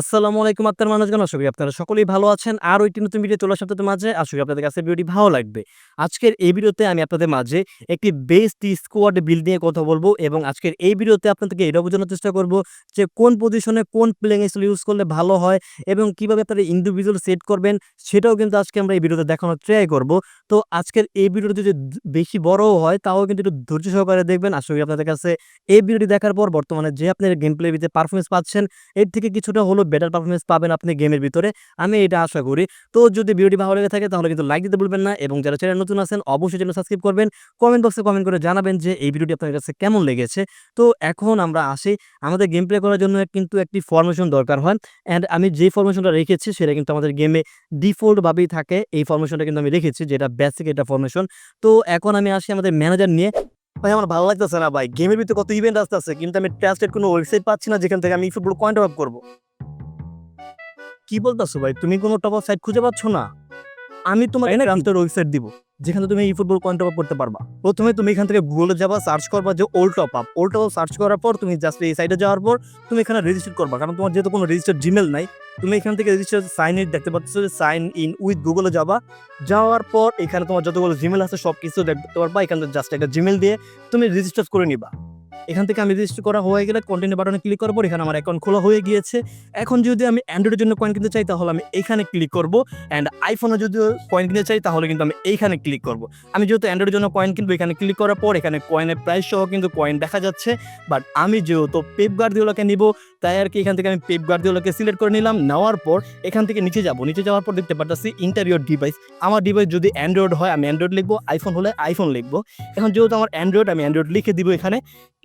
আসসালামু আলাইকুম আপনার মানুষজন আশা করি আপনারা সকলেই ভালো আছেন। আর ওইটি নতুন ভিডিও তোলার সাথে মাঝে। আশা করি আপনাদের কাছে ভিডিওটি ভালো লাগবে। আজকের এই ভিডিওতে আমি আপনাদের মাঝে একটি বেস্ট স্কোয়াড বিল নিয়ে কথা বলব এবং আজকের এই ভিডিওতে আপনাদেরকে এটা বোঝানোর চেষ্টা করব যে কোন পজিশনে কোন প্লেইং স্টাইল ইউজ করলে ভালো হয় এবং কীভাবে আপনারা ইন্ডিভিজুয়াল সেট করবেন সেটাও কিন্তু আজকে আমরা এই ভিডিওতে দেখানোর ট্রাই করব। তো আজকের এই ভিডিওটি যদি বেশি বড়ও হয়, তাও কিন্তু একটু ধৈর্য সহকারে দেখবেন। আশা করি আপনাদের কাছে এই ভিডিওটি দেখার পর বর্তমানে যে আপনার গেম প্লে ভিতরে পারফরমেন্স পাচ্ছেন, এর থেকে কিছুটা হলো বেটার পারফরমেন্স পাবেন আপনি গেমের ভিতরে। আমি এটা আশা করি। তো যদি ভিডিওটি ভালো লেগে থাকে, তাহলে কিন্তু লাইক দিতে ভুলবেন না এবং যারা চ্যানেল নতুন আছেন, অবশ্যই চ্যানেল সাবস্ক্রাইব করবেন। কমেন্ট বক্সে কমেন্ট করে জানাবেন যে এই ভিডিওটি আপনার কাছে কেমন লেগেছে। তো এখন আমরা আসি। আমাদের গেম প্লে করার জন্য কিন্তু একটি ফরমেশন দরকার হয়। অ্যান্ড আমি যে ফরমেশনটা রেখেছি, সেটা কিন্তু আমাদের গেমে ডিফল্টভাবেই থাকে। এই ফরমেশনটা কিন্তু আমি রেখেছি, যেটা বেসিক এটা ফরমেশন তো এখন আমি আসি আমাদের ম্যানেজার নিয়ে। ভাই, আমার ভালো লাগতেছে না ভাই। গেমের ভিতরে কত ইভেন্ট আসতেছে, কিন্তু আমি ট্রাস্টেড কোনো ওয়েবসাইট পাচ্ছি না, যেখান থেকে আমি ফুটবল পয়েন্ট আপ করব। কি বলতেছো ভাই? তুমি কোনো টপ সাইট খুঁজে পাচ্ছ না? আমি তোমার এনে ট্রান্সফার ওয়েবসাইট দিব যেখানে তুমি এই ফুটবল পয়েন্ট আপ করতে পারবা। প্রথমে তুমি এখান থেকে গুগলে যাবা সার্চ করবা যে old top up old top search করার পর তুমি জাস্ট এই সাইটে যাওয়ার পর তুমি এখানে রেজিস্টার করবা কারণ তোমার যেহেতু কোনো রেজিস্টার জিমেল নাই তুমি এখান থেকে রেজিস্টার সাইন ইন দেখতে পাচ্ছ যে সাইন ইন উইথ গুগলে যাবা। যাওয়ার পর এখানে তোমার যতগুলো জিমেল আছে সব কিছু দেখতে পারবা এখান থেকে জাস্ট একটা জিমেল দিয়ে তুমি রেজিস্টার করে নিবা। এখান থেকে আমি রেজিস্টার করা হয়ে গেলে কন্টিনিউ বাটনে ক্লিক করার পর এখানে আমার অ্যাকাউন্ট খোলা হয়ে গিয়েছে। এখন যদি আমি অ্যান্ড্রয়েডের জন্য কয়েন কিনতে চাই, তাহলে আমি এখানে ক্লিক করব। অ্যান্ড আইফোনে যদি কয়েন কিনতে চাই, তাহলে কিন্তু আমি এইখানে ক্লিক করব। আমি যেহেতু অ্যান্ড্রয়েডের জন্য কয়েন কিনবো, এখানে ক্লিক করার পর এখানে কয়েনের প্রাইস সহ কিন্তু কয়েন দেখা যাচ্ছে। বাট আমি যেহেতু পেপ গার্দিওলাকে নিব, তাই আর কি এখান থেকে আমি পেপ গার্দিওলাকে সিলেক্ট করে নিলাম। নেওয়ার পর এখান থেকে নিচে যাব। নিচে যাওয়ার পর দেখতে পাচ্ছি ইন্টারিয়র ডিভাইস আমার ডিভাইস যদি অ্যান্ড্রয়েড হয়, আমি অ্যান্ড্রয়েড লিখব। আইফোন হলে আইফোন লিখব। এখন যেহেতু আমার অ্যান্ড্রয়েড আমি অ্যান্ড্রয়েড লিখে দিব এখানে।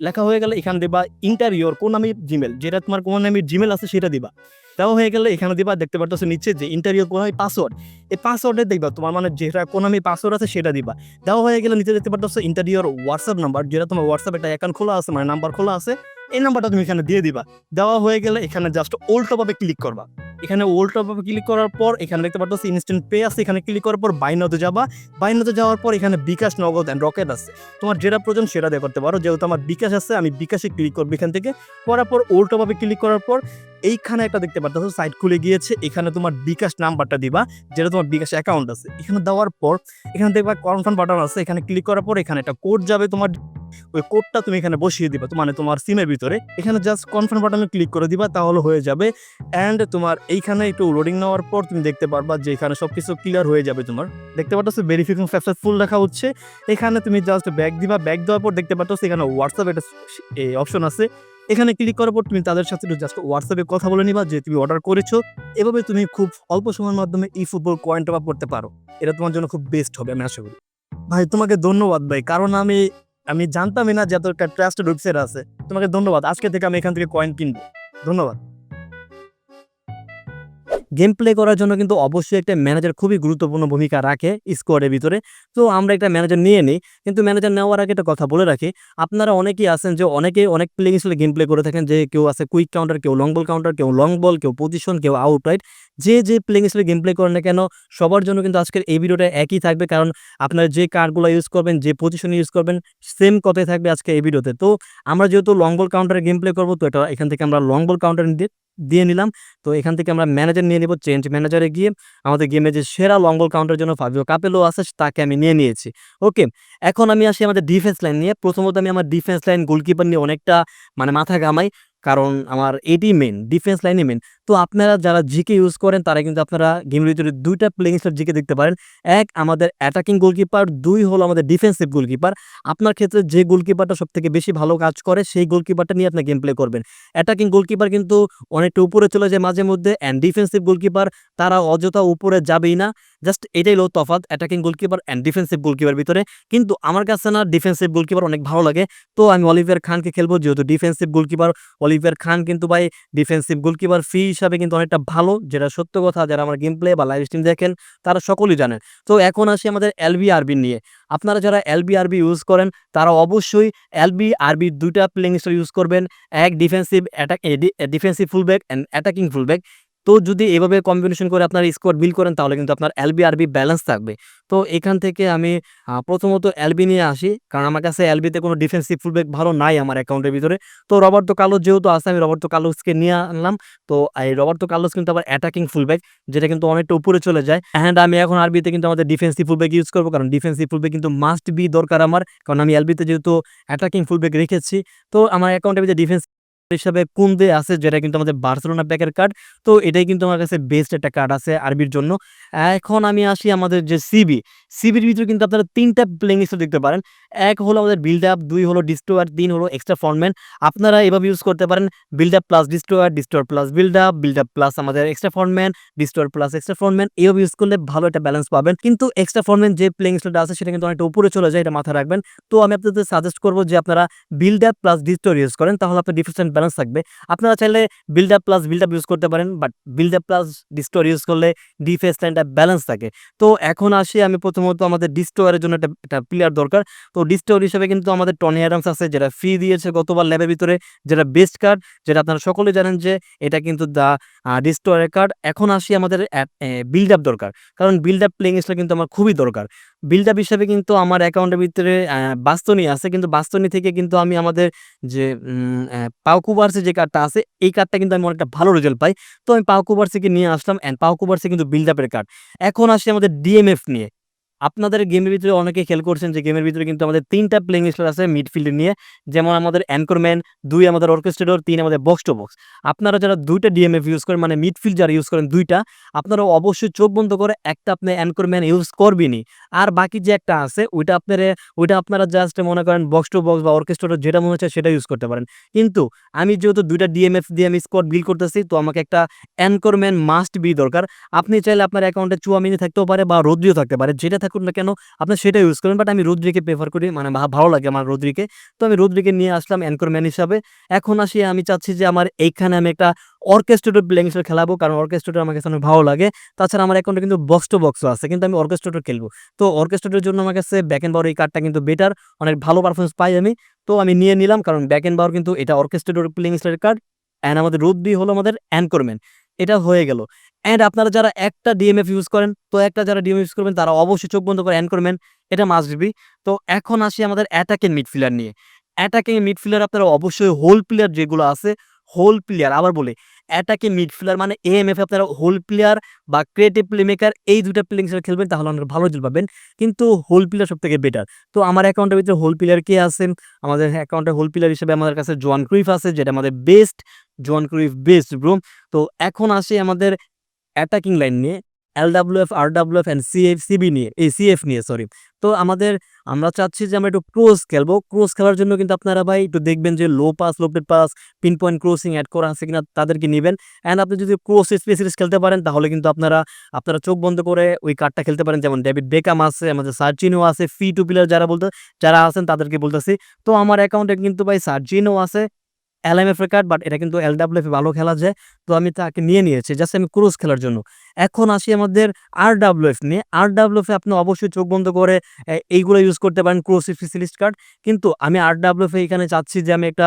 লেখা হয়ে গেলে এখানে দিবা ইন্টারিয়র কোন আমি জিমেল যেটা তোমার কোন আমি জিমেল আছে সেটা দিবা। তাও হয়ে গেলে এখানে দিবা, দেখতে পাচ্ছ নিচে যে ইন্টারিয়র কোন আমি পাসওয়ার্ড এই পাসওয়ার্ডে দেখবা, তোমার মানে যেটা কোন আমি পাসওয়ার্ড আছে সেটা দিবা। দেওয়া হয়ে গেলে নিচে দেখতে পাচ্ছ ইন্টারভিউর হোয়াটসঅ্যাপ নাম্বার যেটা তোমার হোয়াটসঅ্যাপ একটা অ্যাকাউন্ট খোলা আছে মানে নাম্বার খোলা আছে এই নাম্বারটা তুমি এখানে দিয়ে দিবা। দেওয়া হয়ে গেলে এখানে জাস্ট ওল্টো ভাবে ক্লিক করবা। এখানে টপে ক্লিক করার পর এখানে দেখতে পাচ্ছ ইনস্ট্যান্ট পে আছে। এখানে ক্লিক করার পর বাইনাতে যাবা। বাইনাতে যাওয়ার পর এখানে বিকাশ নগদ অ্যান্ড রকেট আছে। তোমার যেটা প্রয়োজন সেটা দিয়ে করতে পারো। যেহেতু আমার বিকাশ আছে, আমি বিকাশে ক্লিক করব এখান থেকে। করার পর উল্টোভাবে ক্লিক করার পর এইখানে একটা দেখতে পাচ্ছ সাইট খুলে গিয়েছে, এখানে তোমার বিকাশ নাম্বারটা দিবা, যেটা তোমার বিকাশ অ্যাকাউন্ট আছে। এখানে দেওয়ার পর, এখানে দেখবা কনফার্ম বাটন আছে, এখানে ক্লিক করার পর এখানে একটা কোড যাবে তোমার, ওই কোডটা তুমি এখানে বসিয়ে দিবা মানে তোমার সিমের ভিতরে। এখানে জাস্ট কনফার্ম বাটনে ক্লিক করে দিবা, তাহলে হয়ে যাবে অ্যান্ড তোমার এইখানে একটু লোডিং নেওয়ার পর তুমি দেখতে পারবা যে এখানে সব কিছু ক্লিয়ার হয়ে যাবে তোমার। দেখতে পাচ্ছ ভেরিফিকেশন সাকসেসফুল লেখা হচ্ছে। এখানে তুমি জাস্ট ব্যাক দিবা ব্যাক দেওয়ার পর দেখতে পাচ্ছ এখানে হোয়াটসঅ্যাপ একটা অপশন আছে। এখানে ক্লিক করার পর তুমি তাদের সাথে জাস্ট হোয়াটসঅ্যাপে কথা বলে নিবা যে তুমি অর্ডার করেছ। এভাবে তুমি খুব অল্প সময়ের মাধ্যমে ই ফুটবল কয়েনটা বা করতে পারো। এটা তোমার জন্য খুব বেস্ট হবে, আমি আশা করি। ভাই, তোমাকে ধন্যবাদ ভাই, কারণ আমি আমি জানতামই না যে এত একটা ট্রাস্টেড ওয়েবসাইট আছে। তোমাকে ধন্যবাদ, আজকে থেকে আমি এখান থেকে কয়েন কিনবো। ধন্যবাদ। গেম প্লে করার জন্য কিন্তু অবশ্যই একটা ম্যানেজার খুবই গুরুত্বপূর্ণ ভূমিকা রাখে স্কোয়াডের ভিতরে। তো আমরা একটা ম্যানেজার নিয়ে নিই, কিন্তু ম্যানেজার নেওয়ার আগে একটা কথা বলে রাখি। আপনারা অনেকেই আছেন যে অনেকেই অনেক প্লেইং স্টাইলে গেম প্লে করে থাকেন যে কেউ আছে কুইক কাউন্টার কেউ লং বল কাউন্টার কেউ লং বল কেউ পজিশন কেউ আউট আউটরাইট যে যে প্লেইং স্টাইলে গেম প্লে করেন না কেন, সবার জন্য কিন্তু আজকের এই ভিডিওটা একই থাকবে। কারণ আপনারা যে কার্ডগুলো ইউজ করবেন, যে পজিশনে ইউজ করবেন সেম কথাই থাকবে আজকে এই ভিডিওতে তো। আমরা যেহেতু লং বল কাউন্টারে গেম প্লে করব, তো এটা এখান থেকে আমরা লং বল কাউন্টার দিয়ে দিয়ে নিলাম। তো এখান থেকে আমরা ম্যানেজার নিয়ে নিব চেঞ্জ ম্যানেজারে গিয়ে আমাদের গেমে যে সেরা লং বল কাউন্টার জন্য ফাবিও কাপেলো আছে, তাকে আমি নিয়ে নিয়েছি। ওকে এখন আমি আসি আমাদের ডিফেন্স লাইন নিয়ে। প্রথমত আমি আমার ডিফেন্স লাইন গোলকিপার নিয়ে অনেকটা মানে মাথা ঘামাই। কারণ আমার এটি মেন ডিফেন্স লাইনই মেন তো আপনারা যারা জিকে ইউজ করেন, তারা কিন্তু আপনারা গেমের ভিতরে দুইটা প্লেইং স্টার জিকে দেখতে পারেন। এক, আমাদের অ্যাটাকিং গোলকিপার দুই হলো আমাদের ডিফেন্সিভ গোলকিপার আপনার ক্ষেত্রে যে গোলকিপারটা সব থেকে বেশি ভালো কাজ করে, সেই গোলকিপারটা নিয়ে আপনি গেম প্লে করবেন। অ্যাটাকিং গোলকিপার কিন্তু অনেকটা উপরে চলে যায় মাঝে মধ্যে অ্যান্ড ডিফেন্সিভ গোলকিপার তারা অযথা উপরে যাবেই না। জাস্ট এটাই লো তফাৎ attacking goalkeeper and defensive goalkeeper ভিতরে। কিন্তু আমার কাছে না ডিফেন্সিভ গোলকিপার অনেক ভালো লাগে। তো আমি অলিভিয়ার খানকে খেলব, যেহেতু ডিফেন্সিভ গোলকিপার অলিভিয়ার খান কিন্তু ভাই ডিফেন্সিভ গোলকিপার ফি হিসাবে কিন্তু অনেকটা ভালো। যেটা সত্য কথা, যারা আমার গেম প্লে বা লাইভ স্ট্রিম দেখেন, তারা সকলেই জানেন। তো এখন আসি আমাদের এলবি আরবি নিয়ে। আপনারা যারা এলবি আরবি ইউজ করেন, তারা অবশ্যই এলবি আরবি দুইটা প্লেইং স্টাইল ইউজ করবেন। এক defensive attack defensive fullback and attacking fullback তো যদি এভাবে কম্বিনেশন করে আপনার স্কোয়াড বিল করেন, তাহলে কিন্তু আপনার এলবি আরবি ব্যালেন্স থাকবে তো এখান থেকে আমি প্রথমত এলবি নিয়ে আসি। কারণ আমার কাছে এলবিতে কোনো ডিফেন্সিভ ফুলব্যাক ভালো নাই আমার অ্যাকাউন্টের ভিতরে। তো রবার্তো কার্লোস যেহেতু আছে, আমি রবার্তো কালোসকে নিয়ে আনলাম। তো এই রবার্তো কালোস কিন্তু আবার অ্যাটাকিং ফুলব্যাক যেটা কিন্তু অনেকটা উপরে চলে যায়। অ্যান্ড আমি এখন আরবিতে কিন্তু আমাদের ডিফেন্সিভ ফুলব্যাক ইউজ করব, কারণ ডিফেন্সিভ ফুলব্যাক কিন্তু মাস্ট বি দরকার আমার। কারণ আমি এলবিতে যেহেতু অ্যাটাকিং ফুলব্যাক রেখেছি। তো আমার অ্যাকাউন্টের ভিতরে ডিফেন্স হিসাবে কুন্দে আছে যেটা কিন্তু আমাদের বার্সেলোনা প্যাকের কার্ড। তো এটাই কিন্তু আমার কাছে বেস্ট একটা কার্ড আছে আরবির জন্য। এখন আমি আসি আমাদের যে সিবি, সিবির ভিতরে কিন্তু আপনারা ৩ টা প্লেইং স্টাইল দেখতে পারেন। এক হলো আমাদের বিল্ড আপ, দুই হলো ডিস্ট্রয়ার, তিন হলো এক্সট্রা ফ্রন্টম্যান। আপনারা এভাবে ইউজ করতে পারেন build up plus destroyer, destroyer plus build up, build up plus আমাদের extra frontman, destroyer plus extra frontman এভাবে ইউজ করলে ভালো একটা ব্যালেন্স পাবেন। কিন্তু এক্সট্রা ফ্রন্টম্যান যে প্লেইং স্টাইলটা আছে সেটা কিন্তু অনেকটা উপরে চলে যায় এটা মাথায় রাখবেন। তো আমি আপনাদের সাজেস্ট করব যে আপনারা build up plus destroyer use করেন তাহলে আপনার ডিফারেন্ট ব্যালেন্স থাকবে। আপনারা চাইলে build up plus build up use করতে পারেন। But build up plus destroyer use করলে ডিফেন্স এন্ড ব্যালেন্স থাকে। তো এখন আসি আমি প্রথমত আমাদের ডিস্ট্রয়ারের জন্য একটা একটা প্লেয়ার দরকার। তো ডিস্ট্রয়ার হিসেবে কিন্তু আমাদের টনি অ্যাডামস আছে, যেটা ফ্রি দিয়েছে গতবার ল্যাবের ভিতরে, যেটা বেস্ট কার্ড যেটা আপনারা সকলেই জানেন যে এটা কিন্তু দ্য আ ডিস্ট্রয়ার কার্ড। এখন আসি আমাদের বিল্ড আপ দরকার। কারণ বিল্ড আপ প্লেইং স্টাইল কিন্তু আমার খুবই দরকার। বিল্ড আপ হিসেবে কিন্তু আমার অ্যাকাউন্টের ভিতরে বাস্তনি আছে। কিন্তু বাস্তনি থেকে কিন্তু আমি আমাদের যে, উম অ্যা পাও কুবার্সের যে কার্ডটা আছে, এই কার্ডটা কিন্তু আমি অনেকটা ভালো রেজাল্ট পাই। তো আমি পাওকুবার্সিকে নিয়ে আসলাম অ্যান্ড পাওকুবার্সি কিন্তু বিল্ড আপের কার্ড। এখন আসি আমাদের ডিএমএফ নিয়ে। আপনাদের গেমের ভিতরে অনেকেই খেয়াল করছেন যে গেমের ভিতরে কিন্তু আমাদের ৩ টা প্লেইং স্টাইল আছে মিডফিল্ড নিয়ে। যেমন আমাদের অ্যাঙ্করম্যান, দুই আমাদের অর্কেস্ট্রেটর, তিন আমাদের বক্স টু বক্স। আপনারা যারা ২ টা ডিএমএফ ইউজ করেন মানে মিডফিল্ড যারা ইউজ করেন দুইটা আপনারা অবশ্যই চোখ বন্ধ করে একটা আপনি অ্যাঙ্করম্যান ইউজ করবেনই। আর বাকি যে একটা আছে ওইটা আপনারে ওইটা আপনারা জাস্ট মনে করেন বক্স টু বক্স বা অর্কেস্ট্রেটর যেটা মনে হচ্ছে সেটা ইউজ করতে পারেন। কিন্তু আমি যেহেতু ২ টা ডিএমএফ দিয়ে আমি স্কোয়াড বিল করতেছি তো আমাকে একটা অ্যাঙ্করম্যান মাস্ট বি দরকার। আপনি চাইলে আপনার অ্যাকাউন্টে চুয়ামিনি থাকতেও পারে বা রদ্রিও থাকতে পারে। যেটা থাকুক না কেন, আপনি সেটা ইউজ করেন। বাট আমি রদ্রিকে প্রেফার করি মানে ভালো লাগে আমার রদ্রিকে। তো আমি রদ্রিকে নিয়ে আসলাম অ্যাঙ্করম্যান হিসাবে। এখন আসি, আমি চাচ্ছি যে আমার এইখানে আমি একটা অর্কেস্ট্রেটর প্লেইং স্টাইল খেলাবো। কারণ অর্কেস্ট্রেটর আমার কাছে অনেক ভালো লাগে। তাছাড়া আমার অ্যাকাউন্টে কিন্তু বক্স টু বক্সও আছে। কিন্তু আমি অর্কেস্ট্রেটর খেলব। তো অর্কেস্ট্রেটরের জন্য আমার কাছে ব্যাক এন্ড ব্যাকেনবাওয়ার এই কার্ডটা কিন্তু বেটার। অনেক ভালো পারফরমেন্স পাই আমি। তো আমি নিয়ে নিলাম, কারণ ব্যাক এন্ড ব্যাকেনবাওয়ার কিন্তু এটা অর্কেস্ট্রেটর প্লেইং স্টাইলের কার্ড। অ্যান্ড আমাদের রদ্রি হলো আমাদের অ্যাঙ্করম্যান। এটা হয়ে গেল। অ্যান্ড আপনারা যারা একটা ডিএমএফ ইউজ করেন, তো একটা যারা ডিএমএফ ইউজ করবেন, তারা অবশ্যই চোখ বন্ধ করে অ্যাঙ্করম্যান এটা মাস্ট বি। তো এখন আসি আমাদের অ্যাটাকিং মিডফিল্ডার নিয়ে। অ্যাটাকিং মিডফিল্ডার আপনারা অবশ্যই হোল প্লেয়ার যেগুলো আছে হোল প্লেয়ার আবার বলি অ্যাটাকিং মিডফিল্ডার মানে এএমএফ এফ আপনারা হোল প্লেয়ার বা ক্রিয়েটিভ প্লেমেকার এই দুটা প্লেয়িং হিসেবে খেলবেন, তাহলে অনেক ভালো রেজাল্ট পাবেন। কিন্তু হোল প্লেয়ার সব থেকে বেটার। তো আমার অ্যাকাউন্টের ভিতরে হোল প্লেয়ার কে আছেন আমাদের অ্যাকাউন্টে হোল প্লেয়ার হিসেবে আমাদের কাছে জোয়ান ক্রুইফ আছে, যেটা আমাদের বেস্ট। জোয়ান ক্রুইফ বেস্ট ব্রো। তো এখন আসি আমাদের অ্যাটাকিং লাইন নিয়ে LWF, RWF and CF CB নিয়ে এই সিএফ নিয়ে সরি। তো আমাদের আমরা চাচ্ছি যে আমরা একটু ক্রস খেলব। ক্রস খেলার জন্য কিন্তু আপনারা ভাই একটু দেখবেন যে low pass, lofted pass, pinpoint crossing add করা আছে কিনা তাদেরকে নিবেন। অ্যান্ড আপনি যদি ক্রোস স্পেশালিস্ট খেলতে পারেন তাহলে কিন্তু আপনারা আপনারা চোখ বন্ধ করে ওই কার্ডটা খেলতে পারেন। যেমন ডেভিড বেকাম আছে, আমাদের সার্জিনও আছে, ফি টু প্লেয়ার যারা বলতে যারা আছেন তাদেরকে বলতেছি। তো আমার অ্যাকাউন্টে কিন্তু ভাই সার্জিনও আছে, এলএমএফ এর কার্ড বাট এটা কিন্তু এলডব্লিউএফ এ ভালো খেলা যায়। তো আমি তাকে নিয়ে নিয়েছি জাস্ট আমি ক্রস খেলার জন্য। এখন আসি আমাদের আরডব্লিউএফ নিয়ে। আরডব্লিউএফ এ আপনি অবশ্যই চোখ বন্ধ করে এইগুলো ইউজ করতে পারেন ক্রস স্পেশালিস্ট কার্ড। কিন্তু আমি আরডব্লিউএফ এ এখানে চাচ্ছি যে আমি একটা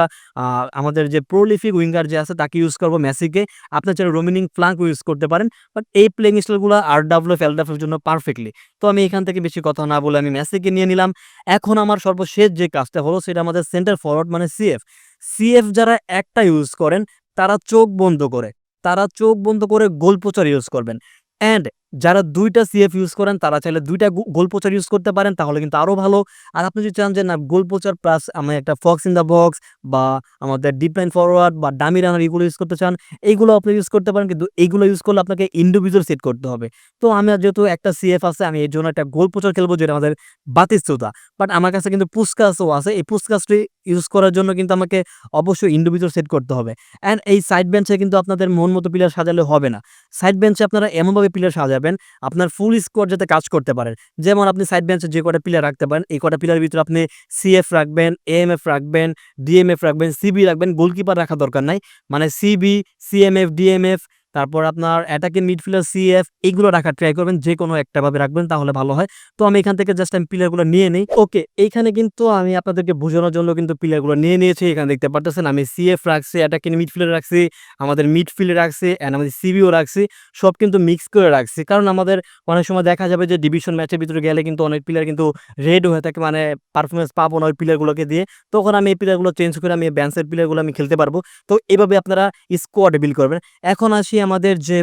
আমাদের যে প্রলিফিক উইঙ্গার যে আছে তাকে ইউজ করব মেসিকে। আপনার চাইলে রোমিনিং ফ্লাঙ্ক ইউজ করতে পারেন। বাট এই প্লেইং স্টাইলগুলো আরডব্লিউএফ, এলডব্লিউএফ এর জন্য পারফেক্টলি। তো আমি এখান থেকে বেশি কথা না বলে আমি মেসিকে নিয়ে নিলাম। এখন আমার সর্বশেষ যে কাজটা হলো সেটা আমাদের সেন্টার ফরওয়ার্ড মানে সিএফ। সিএফ যারা একটা ইউজ করেন, তারা চোখ বন্ধ করে, তারা চোখ বন্ধ করে গোলপোচার ইউজ করবেন। অ্যান্ড যারা ২ টা সিএফ ইউজ করেন তারা চাইলে ২ টা গো গোলপোচার ইউজ করতে পারেন তাহলে কিন্তু আরও ভালো। আর আপনি যদি চান যে না গোলপোচার প্লাস আমি একটা ফক্স ইন দ্য বক্স বা আমাদের ডিপ লাইন ফরওয়ার্ড বা ডামি রানার এগুলো ইউজ করতে চান, এইগুলো আপনি ইউজ করতে পারেন। কিন্তু এইগুলো ইউজ করলে আপনাকে ইন্ডিভিজুয়াল সেট করতে হবে। তো আমার যেহেতু একটা সিএফ আছে আমি এর জন্য একটা গোলপোচার খেলব যেটা আমাদের বাতিস্তুতা। বাট আমার কাছে কিন্তু পুসকাসও আছে। এই পুসকাসটি ইউজ করার জন্য কিন্তু আমাকে অবশ্যই ইন্ডিভিজুয়াল সেট করতে হবে। অ্যান্ড এই সাইড বেঞ্চে কিন্তু আপনাদের মন মতো প্লেয়ার সাজালে হবে না। সাইড বেঞ্চে আপনারা এমনভাবে প্লেয়ার সাজাবেন আপনার ফুল স্কোয়াড যাতে কাজ করতে পারেন যেমন আপনি সাইড বেঞ্চে যে কটা পিলার রাখতে পারেন এই কটা পিলার ভিতরে আপনি সিএফ রাখবেন, এএমএফ রাখবেন, ডিএমএফ রাখবেন, সিবি রাখবেন। গোলকিপার রাখা দরকার নাই। মানে সিবি, সিএমএফ, ডিএমএফ তারপর আপনার অ্যাটাকিং মিডফিল্ডার সিএফ এগুলো রাখার ট্রাই করবেন যে কোনো একটা ভাবে রাখবেন তাহলে ভালো হয়। তো আমি এখান থেকে জাস্ট আমি প্লেয়ারগুলো নিয়ে নিই। ওকে এইখানে কিন্তু আমি আপনাদেরকে বোঝানোর জন্য কিন্তু প্লেয়ারগুলো নিয়ে নিয়েছি, এখানে দেখতে পারতেছেন, আমি সিএফ রাখছি অ্যাটাকিং মিডফিল্ডার রাখছি, আমাদের মিডফিল্ডে রাখছি অ্যান্ড আমাদের সিবিও রাখছি, সব কিন্তু মিক্স করে রাখছি। কারণ আমাদের অনেক সময় দেখা যাবে যে ডিভিশন ম্যাচের ভিতরে গেলে কিন্তু অনেক প্লেয়ার কিন্তু রেড হয়ে থাকে মানে পারফরমেন্স পাবো না ওই প্লেয়ারগুলোকে দিয়ে। তখন আমি এই প্লেয়ারগুলো চেঞ্জ করে আমি ব্যান্সের প্লেয়ারগুলো আমি খেলতে পারব। তো এভাবে আপনারা স্কোয়াড বিল করবেন। এখন আসি আমাদের যে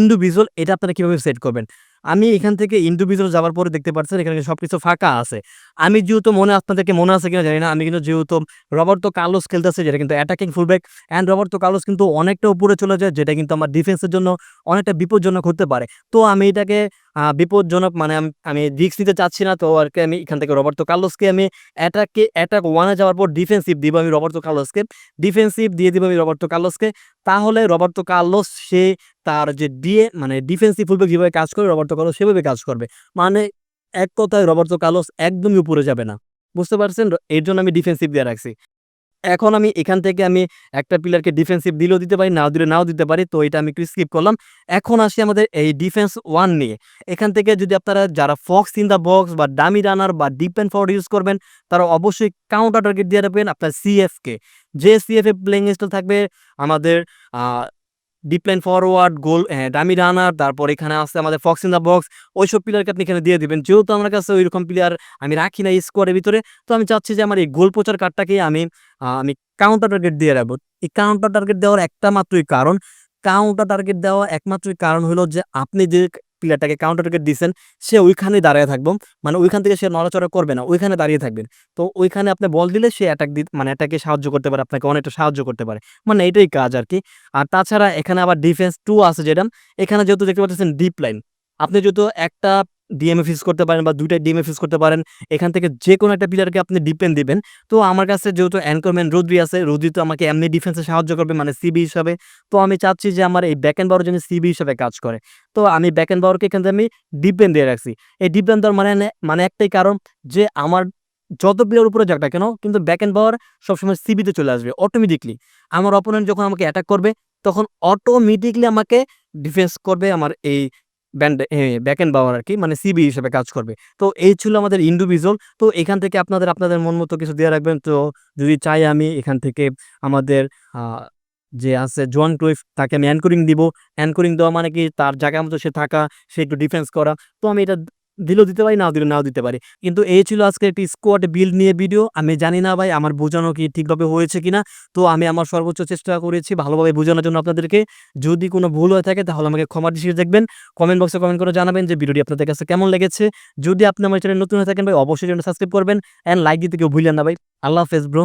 ইন্ডিভিজুয়াল এটা আপনারা কীভাবে সেট করবেন? আমি এখান থেকে ইন্ডিভিজুয়াল যাওয়ার পরে দেখতে পাচ্ছেন এখানে সব কিছু ফাঁকা আছে। আমি যেহেতু মনে, আপনাদেরকে মনে আছে কিনা জানি না, আমি কিন্তু যেহেতু রবার রবার্তো কার্লোস খেলতেছে, যেটা কিন্তু অ্যাটাকিং ফুলব্যাক অ্যান্ড রবার তো কালোস কিন্তু অনেকটা উপরে চলে যায়, যেটা কিন্তু আমার ডিফেন্সের জন্য অনেকটা বিপজ্জনক হতে পারে। তো আমি এটাকে বিপজ্জনক মানে আম- আমি রিক্স নিতে চাচ্ছি না, তো আর কি আমি এখান থেকে রবার্তো কার্লোসকে আমি অ্যাটাকে অ্যাটাক ওয়ানে যাওয়ার পর ডিফেন্সিভ দিব আমি রবার্তো কার্লোসকে। ডিফেন্সিভ দিয়ে দিব আমি রবার্তো কার্লোসকে। তাহলে রবার্তো কার্লোস, সে তার যে ডিএ মানে ডিফেন্সিভ ফুলব্যাক যেভাবে কাজ করে, রবার্তো কার্লোস সেভাবে কাজ করবে। মানে এক কথায় রবার্তো কার্লোস একদমই উপরে যাবে না। বুঝতে পারছেন? এর জন্য আমি ডিফেন্সিভ দিয়ে রাখছি। এখন আমি এখান থেকে আমি একটা প্লেয়ারকে ডিফেন্সিভ দিলেও দিতে পারি, নাও দিলে নাও দিতে পারি, তো এটা আমি স্কিপ করলাম। এখন আসি আমাদের এই ডিফেন্স ওয়ান নিয়ে। এখান থেকে যদি আপনারা যারা ফক্স ইন দ্য বক্স বা ডামি রানার বা ডিপেন্ড অ্যান্ড ফরওয়ার্ড ইউজ করবেন, তারা অবশ্যই কাউন্টার টার্গেট দিয়ে রাখবেন আপনার সিএফকে যে সিএফএ প্লেইং স্টাইল থাকবে, আমাদের deep line forward goal dummy runner তারপর এখানে আছে আমাদের ফক্স ইন দ্য বক্স ওইসব প্লেয়ারকে আপনি এখানে দিয়ে দেবেন। যেহেতু আমার কাছে ওইরকম প্লেয়ার আমি রাখি না স্কোয়ারের ভিতরে, তো আমি চাচ্ছি যে আমার এই গোল পোচার কার্ডটাকেই আমি আমি কাউন্টার টার্গেট দিয়ে রাখব। এই কাউন্টার টার্গেট দেওয়ার একটা মাত্রই কারণ। কাউন্টার টার্গেট দেওয়া একমাত্রই কারণ হলো যে আপনি যে প্লেয়ারটাকে কাউন্টার টার্গেট দিচ্ছেন সে ওইখানেই দাঁড়িয়ে থাকব। মানে ওইখান থেকে সে নড়াচড়া করবে না, ওইখানে দাঁড়িয়ে থাকবেন। তো ওইখানে আপনি বল দিলে সে অ্যাটাক মানে অ্যাটাকে সাহায্য করতে পারে, আপনাকে অনেকটা সাহায্য করতে পারে। মানে এটাই কাজ আর কি। আর তাছাড়া এখানে আবার ডিফেন্স টু আছে, যেটা। এখানে যেহেতু দেখতে পাচ্ছেন ডিপ লাইন আপনি যেহেতু একটা ডিএমএফ ইউজ করতে পারেন বা দুইটা ডিএমএফ ইউজ করতে পারেন। এখান থেকে যে কোনো একটা প্লেয়ারকে আপনি ডিপেন্ড দিবেন। তো আমার কাছে যেহেতু অ্যাঙ্করম্যান রুদ্রি আছে, রুদ্রি তো আমাকে এমনি ডিফেন্সে সাহায্য করবে মানে সিবি হিসাবে। তো আমি চাচ্ছি যে আমার এই ব্যাক অ্যান্ড বাওয়ার যেন সিবি হিসাবে কাজ করে। তো আমি ব্যাক অ্যান্ড বাওয়ারকে এখান থেকে আমি ডিপেন্ড দিয়ে রাখছি। এই ডিপেন্ড দেওয়ার মানে মানে একটাই কারণ যে আমার যত প্লেয়ার উপরে যাক না কেন, কিন্তু ব্যাক অ্যান্ড পাওয়ার সবসময় সিবিতে চলে আসবে অটোমেটিকলি আমার অপোনেন্ট যখন আমাকে অ্যাটাক করবে, তখন অটোমেটিকলি আমাকে ডিফেন্স করবে, আমার এই ব্যান্ড ব্যাক এন্ড পাওয়ার আর কি মানে সিবি হিসেবে কাজ করবে। তো এই ছিল আমাদের ইন্ডিভিজুয়াল তো এখান থেকে আপনাদের আপনাদের মন মতো কিছু দেওয়া রাখবেন। তো যদি চাই আমি এখান থেকে আমাদের যে আছে জোয়ান ক্লুইফ তাকে আমি অ্যানকোরিং দিব। অ্যানকোরিং দেওয়া মানে কি? তার জায়গা মতো সে থাকা, সে একটু ডিফেন্স করা। তো আমি এটা দিলেও দিতে পারি, নাও দিলে নাও দিতে পারি। কিন্তু এই ছিল আজকে একটি স্কোয়াড বিল্ড নিয়ে ভিডিও আমি জানি না ভাই, আমার বোঝানো কি ঠিকভাবে হয়েছে কিনা। তো আমি আমার সর্বোচ্চ চেষ্টা করেছি ভালোভাবে বোঝানোর জন্য আপনাদেরকে। যদি কোনো ভুল হয়ে থাকে, তাহলে আমাকে ক্ষমা দৃষ্টিতে দেখবেন। কমেন্ট বক্সে কমেন্ট করে জানাবেন যে ভিডিওটি আপনাদের কাছে কেমন লেগেছে। যদি আপনি আমার চ্যানেল নতুন হয়ে থাকেন ভাই, অবশ্যই সাবস্ক্রাইব করবেন। অ্যান্ড লাইক দিতে কেউ ভুলেন না ভাই। আল্লাহ হাফেজ ব্রো